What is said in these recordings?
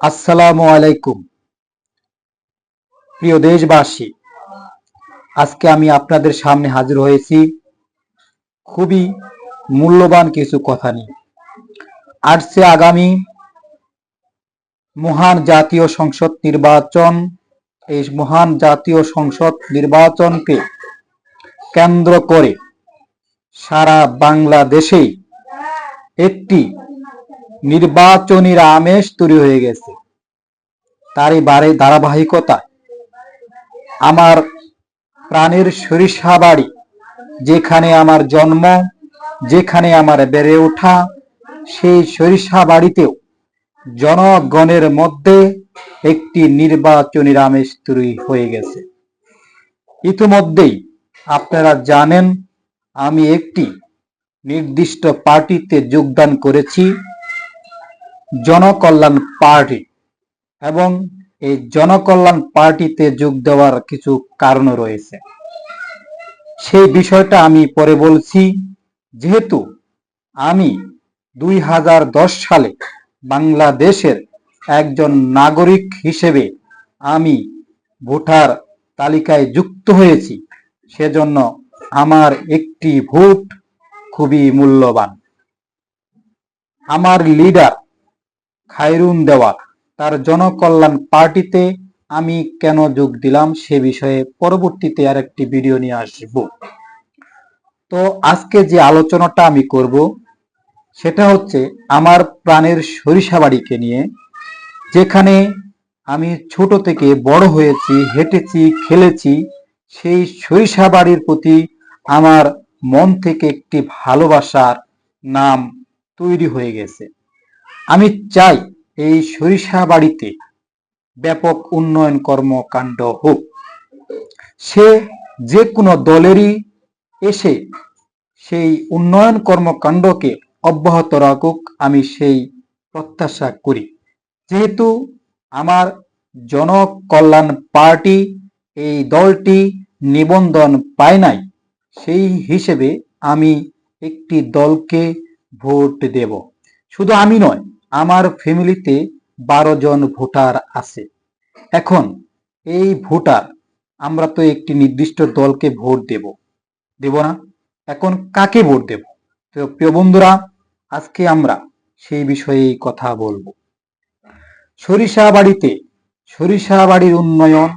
আসসালামু আলাইকুম। প্রিয় দেশবাসী, আজকে আমি আপনাদের সামনে হাজির হয়েছি খুবই মূল্যবান কিছু কথা নিয়ে। আসছে আগামী মহান জাতীয় সংসদ নির্বাচন, এই মহান জাতীয় সংসদ নির্বাচনকে কেন্দ্র করে সারা বাংলাদেশেই একটি নির্বাচনীর আমেজ তৈরি হয়ে গেছে। তারই বারে ধারাবাহিকতা আমার প্রাণের সরিষা বাড়ি, যেখানে আমার জন্ম, যেখানে আমার বেড়ে ওঠা, সেই সরিষা বাড়িতেও জনগণের মধ্যে একটি নির্বাচনীর আমেজ তৈরি হয়ে গেছে। ইতিমধ্যেই আপনারা জানেন, আমি একটি নির্দিষ্ট পার্টিতে যোগদান করেছি। জনকল্যাণ পার্টি এবং এই জনকল্যাণ পার্টিতে যোগ দেওয়ার কিছু কারণ রয়েছে। সেই বিষয়টা আমি পরে বলছি, যেহেতু আমি দুই হাজার দশ সালে বাংলাদেশের একজন নাগরিক হিসেবে আমি ভোটার তালিকায় যুক্ত হয়েছি, সেজন্য আমার একটি ভোট খুবই মূল্যবান। আমার লিডার খায়রুন দেওয়া। তার জনকল্যাণ পার্টিতে আমি কেন যোগ দিলাম সে বিষয়ে পরবর্তীতে আর একটি ভিডিও নিয়ে আসব। তো আজকে যে আলোচনাটা আমি করব, সেটা হচ্ছে আমার প্রাণের সরিষাবাড়িকে নিয়ে, যেখানে আমি ছোট থেকে বড় হয়েছি, হেঁটেছি, খেলেছি, সেই সরিষাবাড়ির প্রতি আমার মন থেকে একটি ভালোবাসার নাম তৈরি হয়ে গেছে। আমি চাই এই সরিষা বাড়িতে ব্যাপক উন্নয়ন কর্মকাণ্ড হোক। সে যে কোনো দলেরই এসে সেই উন্নয়ন কর্মকাণ্ডকে অব্যাহত রাখুক, আমি সেই প্রত্যাশা করি। যেহেতু আমার জনকল্যাণ পার্টি এই দলটি নিবন্ধন পায় নাই, সেই হিসেবে আমি একটি দলকে ভোট দেব। শুধু আমি নয় আমার ফ্যামিলিতে বারো জন ভোটার আছে। এখন এই ভোটার, আমরা তো একটি নির্দিষ্ট দলকে ভোট দেব। দেব না? এখন কাকে ভোট দেব? তো প্রিয় বন্ধুরা, আজকে আমরা সেই বিষয়ে কথা বলব। সরিষা বাড়িতে সরিষা বাড়ির উন্নয়ন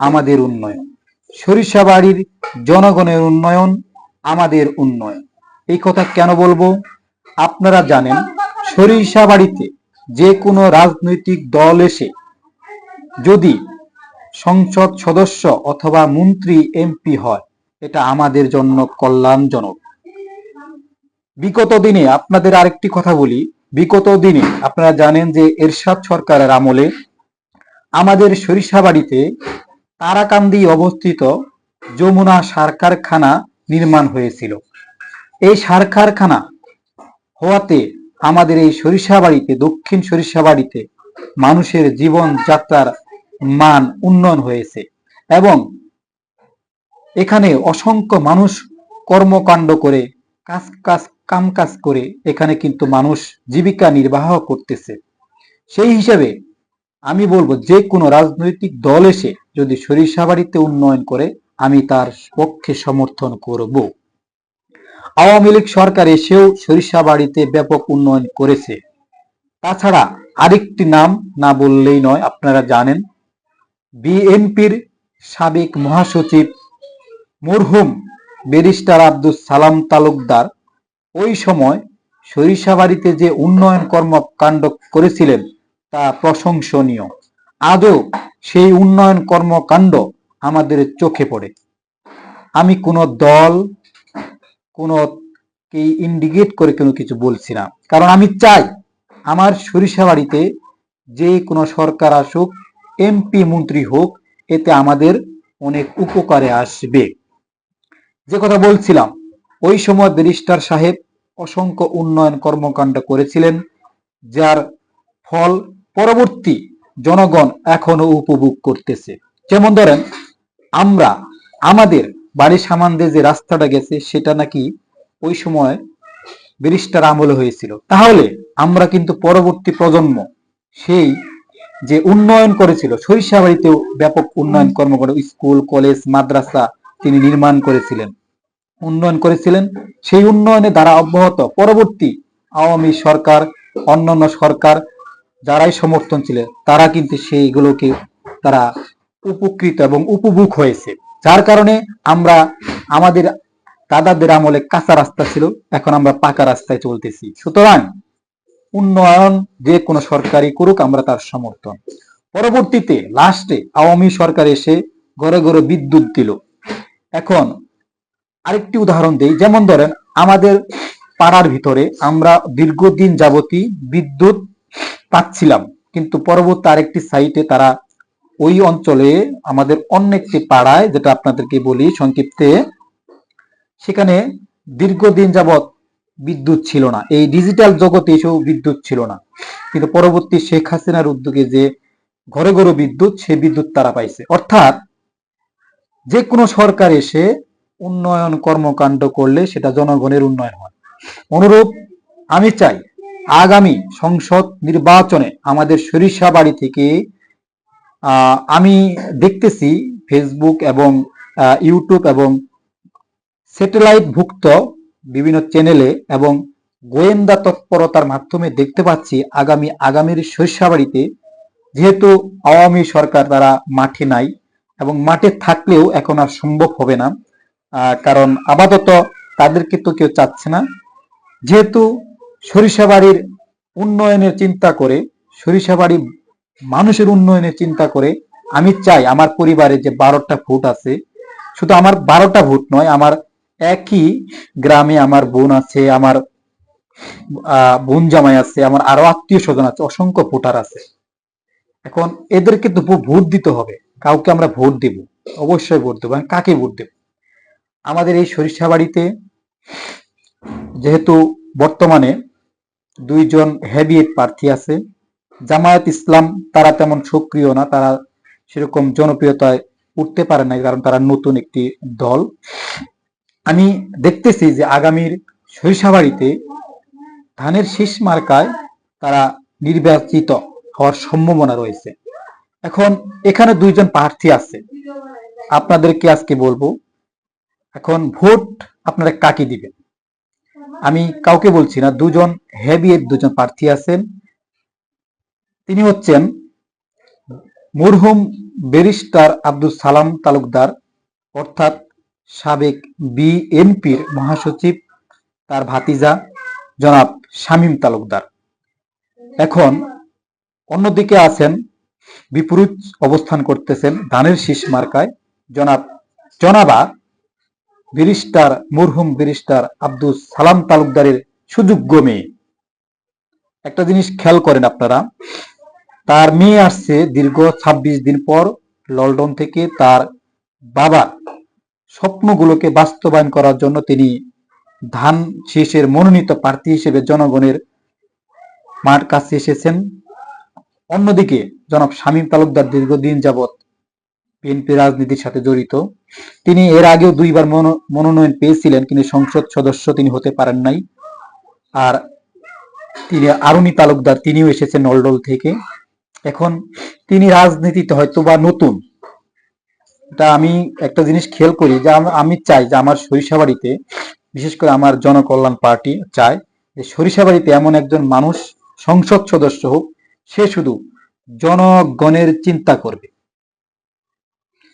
আমাদের উন্নয়ন। সরিষা বাড়ির জনগণের উন্নয়ন আমাদের উন্নয়ন। এই কথা কেন বলব? আপনারা জানেন সরিষা বাড়িতে যে কোনো রাজনৈতিক দল এসে যদি সংসদ সদস্য অথবা মন্ত্রী এমপি হয়, এটা আমাদের জন্য কল্যাণজনক। বিগত দিনে আপনাদের আরেকটি কথা বলি। বিগত দিনে আপনারা জানেন যে এরশাদ সরকারের আমলে আমাদের সরিষাবাড়িতে তারাকান্দি অবস্থিত যমুনা সার কারখানা নির্মাণ হয়েছিল। এই সার কারখানা হওয়াতে আমাদের এই সরিষাবাড়িতে দক্ষিণ সরিষাবাড়িতে মানুষের জীবন যাত্রার মান উন্নয়ন হয়েছে এবং এখানে অসংখ্য মানুষ কর্মকাণ্ড করে, কাজ কাজ, কাম কাজ করে এখানে কিন্তু মানুষ জীবিকা নির্বাহ করতেছে। সেই হিসাবে আমি বলব যে কোনো রাজনৈতিক দল এসে যদি সরিষাবাড়িতে উন্নয়ন করে, আমি তার পক্ষে সমর্থন করব। আওয়ামী লীগ সরকার এসেও সরিষাবাড়িতে ব্যাপক উন্নয়ন করেছে। তাছাড়া আরেকটি নাম না বললেই নয়, আপনারা জানেন, বিএনপির সাবেক মহাসচিব মরহুম ব্যারিস্টার আব্দুল সালাম তালুকদার ওই সময় সরিষাবাড়িতে যে উন্নয়ন কর্মকাণ্ড করেছিলেন তা প্রশংসনীয়। আদৌ সেই উন্নয়ন কর্মকাণ্ড আমাদের চোখে পড়ে। আমি কোনো দল কোনো কে ইন্ডিকেট করে কোনো কিছু বলছি না। কারণ আমি চাই আমার সরিষা বাড়িতে যে কোনো সরকার আসুক এমপি মন্ত্রী হোক, এতে আমাদের অনেক উপকারে আসবে। যে কথা বলছিলাম, ওই সময় ব্যারিস্টার সাহেব অসংখ্য উন্নয়ন কর্মকাণ্ড করেছিলেন, যার ফল পরবর্তী জনগণ এখনও উপভোগ করতেছে। যেমন ধরেন, আমরা, আমাদের বাড়ির সামান্দে যে রাস্তাটা গেছে, সেটা নাকি ওই সময় ব্যারিস্টার আমলে হয়েছিল। তাহলে আমরা কিন্তু পরবর্তী প্রজন্ম সেই যে উন্নয়ন করেছিল, সরিষাবাড়িতেও ব্যাপক উন্নয়ন কর্মকাণ্ড স্কুল, কলেজ, মাদ্রাসা তিনি নির্মাণ করেছিলেন। উন্নয়ন করেছিলেন। সেই উন্নয়নে দ্বারা অব্যাহত পরবর্তী আওয়ামী সরকার, অন্যান্য সরকার যারাই সমর্থন ছিলেন তারা কিন্তু সেইগুলোকে তারা উপকৃত এবং উপভোগ হয়েছে। যার কারণে আমরা আমাদের দাদাদের আমলে কাঁচা রাস্তা ছিল, এখন আমরা পাকা রাস্তায় চলতেছি। সুতরাং উন্নয়ন যে কোনো সরকারি করুক, আমরা তার সমর্থন। পরবর্তীতে লাস্টে আওয়ামী সরকার এসে ঘরে ঘরে বিদ্যুৎ দিল। এখন আরেকটি উদাহরণ দিই, যেমন ধরেন আমাদের পাড়ার ভিতরে আমরা দীর্ঘদিন যাবতী বিদ্যুৎ পাচ্ছিলাম, কিন্তু পরবর্তী আরেকটি সাইটে তারা ওই অঞ্চলে আমাদের অন্য একটি পাড়ায়, যেটা আপনাদেরকে বলি সংক্ষিপ্তে, সেখানে দীর্ঘদিন যাবৎ বিদ্যুৎ ছিল না। এই ডিজিটাল জগতে এসেও বিদ্যুৎ ছিল না। কিন্তু পরবর্তী শেখ হাসিনার উদ্যোগে যে ঘরে ঘরে বিদ্যুৎ, সে বিদ্যুৎ তারা পাইছে। অর্থাৎ যে কোনো সরকার এসে উন্নয়ন কর্মকাণ্ড করলে সেটা জনগণের উন্নয়ন হয়। অনুরূপ আমি চাই আগামী সংসদ নির্বাচনে আমাদের সরিষা বাড়ি থেকে আমি দেখতেছি ফেসবুক এবং ইউটিউব এবং স্যাটেলাইট ভুক্ত বিভিন্ন চ্যানেলে এবং গোয়েন্দা তৎপরতার মাধ্যমে দেখতে পাচ্ছি আগামী, আগামীর সরিষাবাড়িতে যেহেতু আওয়ামী সরকার তারা মাঠে নাই এবং মাঠে থাকলেও এখন আর সম্ভব হবে না কারণ আপাতত তাদেরকে তো কেউ চাচ্ছে না। যেহেতু সরিষাবাড়ির উন্নয়নের চিন্তা করে সরিষাবাড়ি মানুষের উন্নয়নের চিন্তা করে আমি চাই আমার পরিবারে যে বারোটা ভোট আছে, শুধু আমার বারোটা ভোট নয়, আমার একই গ্রামে আমার বোন আছে, আমার বোন জামাই আছে, আমার আরও আত্মীয় স্বজন আছে, অসংখ্য ভোটার আছে। এখন এদেরকে তো ভোট দিতে হবে, কাউকে আমরা ভোট দেব, অবশ্যই ভোট দেবো আমি কাকে ভোট দেব? আমাদের এই সরিষাবাড়িতে যেহেতু বর্তমানে দুইজন হেভিয়েট প্রার্থী আছে জামায়াত ইসলাম তারা তেমন সক্রিয় না, তারা সেরকম জনপ্রিয়তায় উঠতে পারে না কারণ তারা নতুন একটি দল। আমি দেখতেছি যে আগামীর সরিষাবাড়িতে ধানের শীষ মার্কায় তারা নির্বাচিত হওয়ার সম্ভাবনা রয়েছে। এখন এখানে দুইজন প্রার্থী আছে। আপনাদেরকে আজকে বলব, এখন ভোট আপনারা কাকে দিবেন? আমি কাউকে বলছি না, দুজন হেভিয়েট দুজন প্রার্থী আছেন। তিনি হচ্ছেন মরহুম ব্যারিস্টার আব্দুল সালাম তালুকদার, অর্থাৎ সাবেক বিএনপির মহাসচিব, তার ভাতিজা জনাব শামীম তালুকদার। এখন অন্যদিকে আছেন, বিপরীত অবস্থান করতেছেন ধানের শীষ মার্কায় জনাব জনাবা ব্যারিস্টার, মরহুম ব্যারিস্টার আব্দুল সালাম তালুকদারের সুযোগ্য মেয়ে। একটা জিনিস খেয়াল করেন আপনারা তার মেয়ে আসছে দীর্ঘ ২৬ দিন পর লন্ডন থেকে তার বাবার স্বপ্নগুলোকে বাস্তবায়ন করার জন্য তিনি ধান শীষের মনোনীত প্রার্থী হিসেবে জনগণের মার কাছে এসেছেন। অন্যদিকে জনাব শামীম তালুকদার দীর্ঘদিন যাবৎ বিএনপি রাজনীতির সাথে জড়িত। তিনি এর আগেও দুইবার মনো- মনোনয়ন পেয়েছিলেন কিন্তু সংসদ সদস্য তিনি হতে পারেন নাই। আর তিনি আরুনি তালুকদার তিনিও এসেছেন নলডল থেকে। এখন তিনি রাজনীতিতে হয়তো বা নতুন। এটা আমি একটা জিনিস খেয়াল করি যে আমি চাই যে আমার সরিষাবাড়িতে বিশেষ করে আমার জনকল্যাণ পার্টি চায় যে সরিষাবাড়িতে এমন একজন মানুষ, সংসদ সদস্য হোক, সে শুধু জনগণের চিন্তা করবে।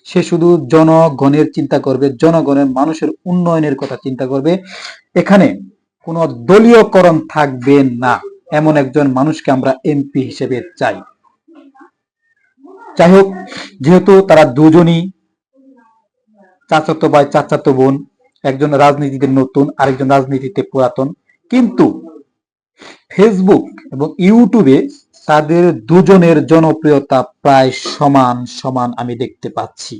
সে শুধু জনগণের চিন্তা করবে, জনগণের মানুষের উন্নয়নের কথা চিন্তা করবে। এখানে কোনো দলীয়করণ থাকবে না। এমন একজন মানুষকে আমরা এমপি হিসেবে চাই। যাই হোক যেহেতু তারা দুজনই চাচাতো ভাই, চাচাতো বোন, একজন রাজনীতিতে নতুন, আরেকজন রাজনীতিতে পুরাতন, কিন্তু ফেসবুক এবং ইউটিউবে তাদের দুজনের জনপ্রিয়তা প্রায় সমান সমান আমি দেখতে পাচ্ছি।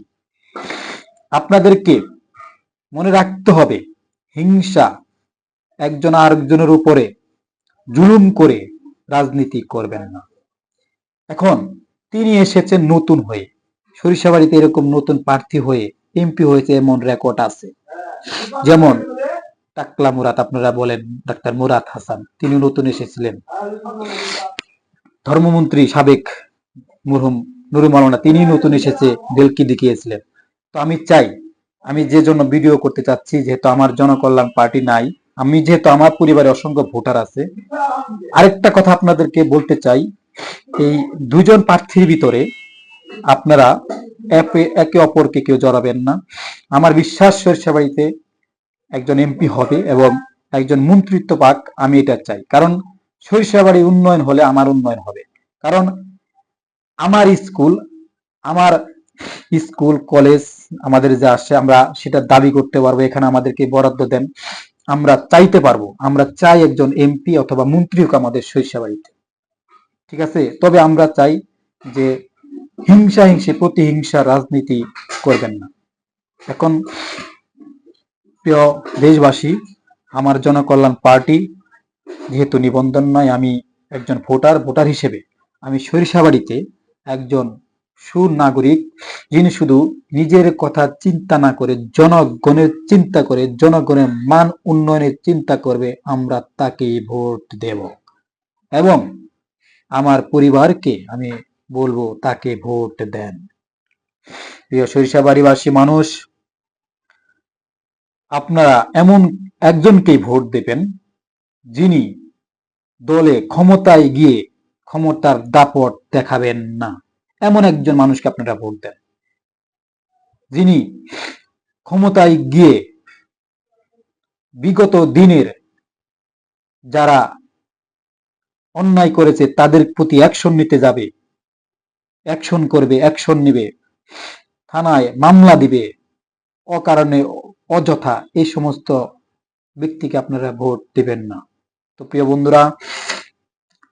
আপনাদেরকে মনে রাখতে হবে, হিংসা একজন আরেকজনের উপরে জুলুম করে রাজনীতি করবেন না। এখন তিনি এসেছেন নতুন হয়ে। সরিষাবাড়িতে এরকম নতুন প্রার্থী হয়ে এমপি হয়েছে এমন রেকর্ড আছে। যেমন টাকলা মুরাদ, আপনারা বলেন ডাক্তার মুরাদ হাসান তিনি নতুন এসেছিলেন। ধর্মমন্ত্রী সাবেক মুরহুম নুরু মালানা তিনি নতুন এসেছে বেলকি দেখিয়েছিলেন। তো আমি চাই, আমি যে জন্য ভিডিও করতে চাচ্ছি, যেহেতু আমার জনকল্যাণ পার্টি নাই, আমি যেহেতু আমার পরিবারে অসংখ্য ভোটার আছে, আরেকটা কথা আপনাদেরকে বলতে চাই এই দুজন প্রার্থীর ভিতরে আপনারা একে- অপরকে কেউ জড়াবেন না। আমার বিশ্বাস সরিষাবাড়িতে একজন এমপি হবে এবং একজন মন্ত্রিত্ব পাক আমি এটা চাই। কারণ সরিষাবাড়ি উন্নয়ন হলে আমার উন্নয়ন হবে। কারণ আমার স্কুল আমার স্কুল, কলেজ আমাদের যা আসছে আমরা সেটা দাবি করতে পারব, এখানে আমাদেরকে বরাদ্দ দেন। আমরা চাইতে পারব, আমরা চাই একজন এমপি অথবা মন্ত্রী হোক আমাদের সরিষাবাড়িতে। ঠিক আছে? তবে আমরা চাই যে হিংসা হিংসে, প্রতিহিংসা রাজনীতি করবেন না। এখন প্রিয় দেশবাসী, আমার জনকল্যাণ পার্টি যেহেতু নিবন্ধন নয়, আমি একজন ভোটার ভোটার হিসেবে আমি সরিষাবাড়িতে একজন সুনাগরিক যিনি শুধু নিজের কথা চিন্তা না করে, জনগণের চিন্তা করে, জনগণের মান উন্নয়নের চিন্তা করবে, আমরা তাকেই ভোট দেব। এবং আমার পরিবারকে আমি বলব, তাকে ভোট দেন। প্রিয় সরিষাবাড়িবাসী মানুষ, আপনারা এমন একজনকেই ভোট দেবেন, যিনি দলে ক্ষমতায় গিয়ে ক্ষমতার দাপট দেখাবেন না। এমন একজন মানুষকে আপনারা ভোট দেন, যিনি ক্ষমতায় গিয়ে বিগত দিনের যারা অন্যায় করেছে, তাদের প্রতি অ্যাকশন নিতে যাবে। অ্যাকশন করবে অ্যাকশন নিবে। থানায় মামলা দিবে। অকারণে অযথা এই সমস্ত ব্যক্তিকে আপনারা ভোট দিবেন না। তো প্রিয় বন্ধুরা,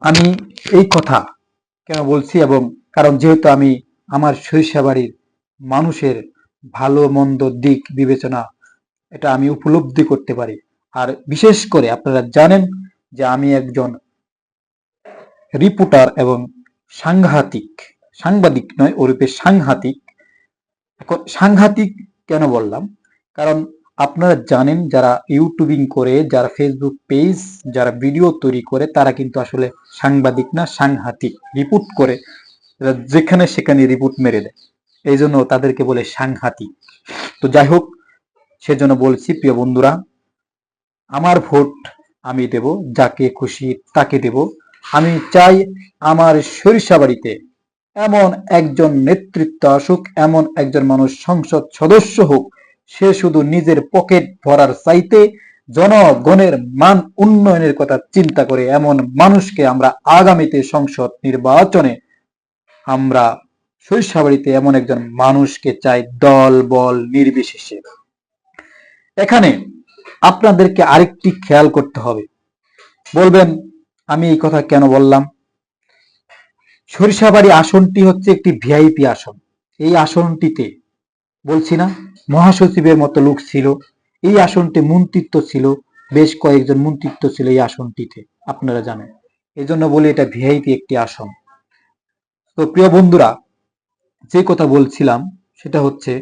আমি এই কথা কেন বলছি এবং কারণ যেহেতু আমি আমার শৈশবাড়ির মানুষের ভালো, মন্দ দিক বিবেচনা, এটা আমি উপলব্ধি করতে পারি। আর বিশেষ করে আপনারা জানেন যে আমি একজন রিপোর্টার এবং সাংঘাতিক, সাংবাদিক নয় ওরূপে সাংঘাতিক। এখন সাংঘাতিক কেন বললাম? কারণ আপনারা জানেন যারা ইউটিউবিং করে, যারা ফেসবুক পেজ যারা ভিডিও তৈরি করে, তারা কিন্তু আসলে সাংবাদিক না, সাংঘাতিক। রিপোর্ট করে যেখানে সেখানে রিপোর্ট মেরে দেয়। এই জন্য তাদেরকে বলে সাংঘাতিক। তো যাই হোক, সেজন্য বলছি, প্রিয় বন্ধুরা, আমার ভোট আমি দেব, যাকে খুশি তাকে দেব। আমি চাই আমার সরিষাবাড়িতে এমন একজন নেতৃত্ব আসুক, এমন একজন মানুষ সংসদ সদস্য হোক, সে শুধু নিজের পকেট ভরার চাইতে জনগণের মান উন্নয়নের কথা চিন্তা করে, এমন মানুষকে আমরা আগামীতে সংসদ নির্বাচনে আমরা সরিষাবাড়িতে এমন একজন মানুষকে চাই দল, বল, নির্বিশেষে। এখানে আপনাদেরকে আরেকটি খেয়াল করতে হবে। বলবেন আমি এই কথা কেন বললাম? সরিষাবাড়ি আসনটি হচ্ছে একটি ভিআইপি আসন। এই আসনটিতে বলছি না, মহাসচিবের মতো লোক ছিল। এই আসনটি মন্ত্রিত্ব ছিল, বেশ কয়েকজন মন্ত্রিত্ব ছিল এই আসনটিতে, আপনারা জানেন। এই জন্য বলি এটা ভিআইপি একটি আসন। তো প্রিয় বন্ধুরা, যে কথা বলছিলাম সেটা হচ্ছে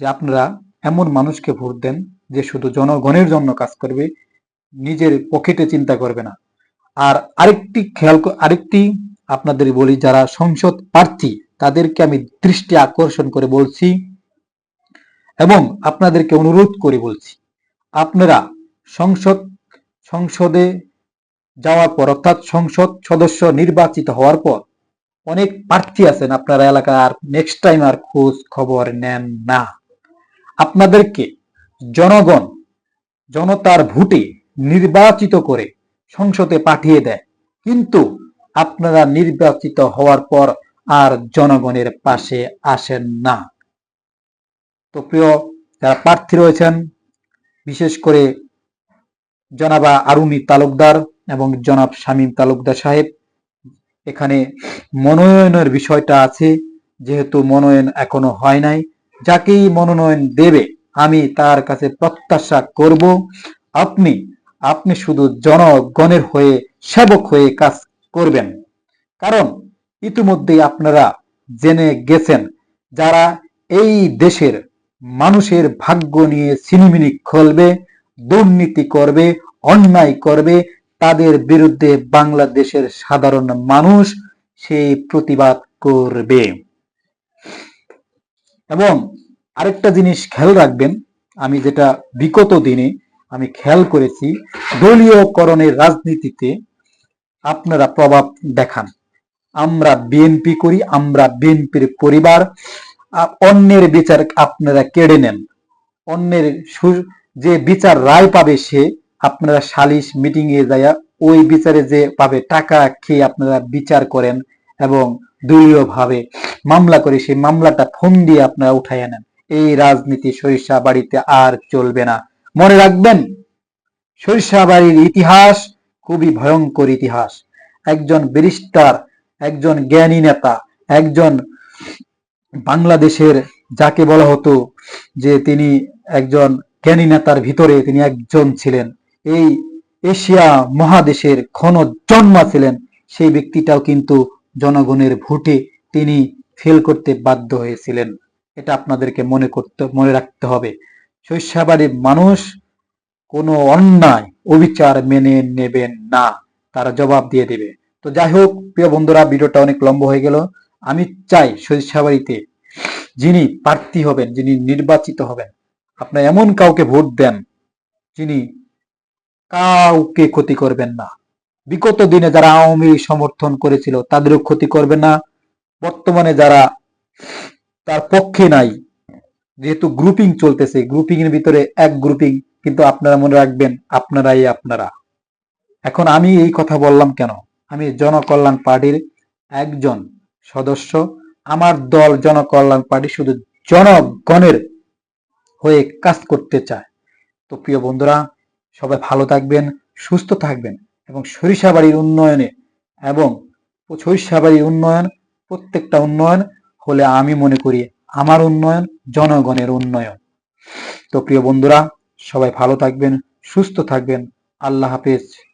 যে আপনারা এমন মানুষকে ভোট দেন যে শুধু জনগণের জন্য কাজ করবে, নিজের পকেটে চিন্তা করবে না। আর আরেকটি খেয়াল আরেকটি আপনাদের বলি, যারা সংসদ প্রার্থী, তাদেরকে আমি দৃষ্টি আকর্ষণ করে বলছি এবং আপনাদেরকে অনুরোধ করে বলছি, আপনারা সংসদ, সংসদে যাওয়ার পর, অর্থাৎ সংসদ সদস্য নির্বাচিত হওয়ার পর, অনেক প্রার্থী আছেন আপনার এলাকার নেক্সট টাইম আর খোঁজ খবর নেন না। আপনাদেরকে জনগণ, জনতার ভোটে নির্বাচিত করে সংসদে পাঠিয়ে দেয়। কিন্তু আপনারা নির্বাচিত হওয়ার পর আর জনগণের পাশে আসেন না। তো প্রিয় যারা প্রার্থী রয়েছেন, বিশেষ করে জনাবা আরুনি তালুকদার এবং জনাব শামীম তালুকদার সাহেব, এখানে মনোনয়নের বিষয়টা আছে, যেহেতু মনোনয়ন এখনও হয় নাই। যাকেই মনোনয়ন দেবে, আমি তার কাছে প্রত্যাশা করব, আপনি আপনি শুধু জনগণের হয়ে সেবক হয়ে কাজ করবেন। কারণ ইতিমধ্যেই আপনারা জেনে গেছেন, যারা এই দেশের মানুষের ভাগ্য নিয়ে সিনিমিনি খুলবে, দুর্নীতি করবে, অন্যায় করবে, তাদের বিরুদ্ধে বাংলাদেশের সাধারণ মানুষ সেই প্রতিবাদ করবে। এবং আরেকটা জিনিস খেয়াল রাখবেন, আমি যেটা বিগত দিনে আমি খেয়াল করেছি, দলীয়করণের রাজনীতিতে আপনারা প্রভাব দেখান। আমরা বিএনপি করি, আমরা বিএনপির পরিবার অন্যের বিচার আপনারা কেড়ে নেন। অন্যের যে বিচার রায় পাবে সে আপনারা সালিশ মিটিং এ যায় ওই বিচারে যে পাবে টাকা খেয়ে আপনারা বিচার করেন এবং দলীয় ভাবে মামলা করে সেই মামলাটা ফোন দিয়ে আপনারা উঠাই নেন। এই রাজনীতি সরিষা বাড়িতে আর চলবে না। মনে রাখবেন সরিষা বাড়ির ইতিহাস খুবই ভয়ঙ্কর ইতিহাস। একজন ব্যারিস্টার, একজন জ্ঞানী নেতা, একজন বাংলাদেশের যাকে বলা হতো যে তিনি একজন জ্ঞানী নেতার ভিতরে তিনি একজন ছিলেন। এই এশিয়া মহাদেশের ক্ষণ জন্মা ছিলেন, সেই ব্যক্তিটাও কিন্তু জনগণের ভোটে তিনি ফেল করতে বাধ্য হয়েছিলেন। এটা আপনাদেরকে মনে করতে, মনে রাখতে হবে। শস্যাবাড়ির মানুষ কোনো অন্যায় অবিচার মেনে নেবেন না, তারা জবাব দিয়ে দেবে। তো যাই হোক, প্রিয় বন্ধুরা, ভিডিওটা অনেক লম্ব হয়ে গেল। আমি চাই সরিষাবাড়িতে যিনি প্রার্থী হবেন, যিনি নির্বাচিত হবেন, আপনার এমন কাউকে ভোট দেন যিনি কাউকে ক্ষতি করবেন না। বিগত দিনে যারা আওয়ামী সমর্থন করেছিল, তাদেরও ক্ষতি করবেন না। বর্তমানে যারা তার পক্ষে নাই যেহেতু গ্রুপিং চলতেছে গ্রুপিং এর ভিতরে এক গ্রুপিং কিন্তু আপনারা মনে রাখবেন, আপনারাই আপনারা। এখন আমি এই কথা বললাম কেন? আমি জনকল্যাণ পার্টির একজন সদস্য। আমার দল জনকল্যাণ পার্টি শুধু জনগণের হয়ে কাজ করতে চায়। তো প্রিয় বন্ধুরা, সবাই ভালো থাকবেন, সুস্থ থাকবেন এবং সরিষাবাড়ির উন্নয়নে এবং সরিষাবাড়ির উন্নয়ন, প্রত্যেকটা উন্নয়ন হলে আমি মনে করি আমার উন্নয়ন জনগণের উন্নয়ন। তো প্রিয় বন্ধুরা সবাই ভালো থাকবেন সুস্থ থাকবেন। আল্লাহ হাফেজ।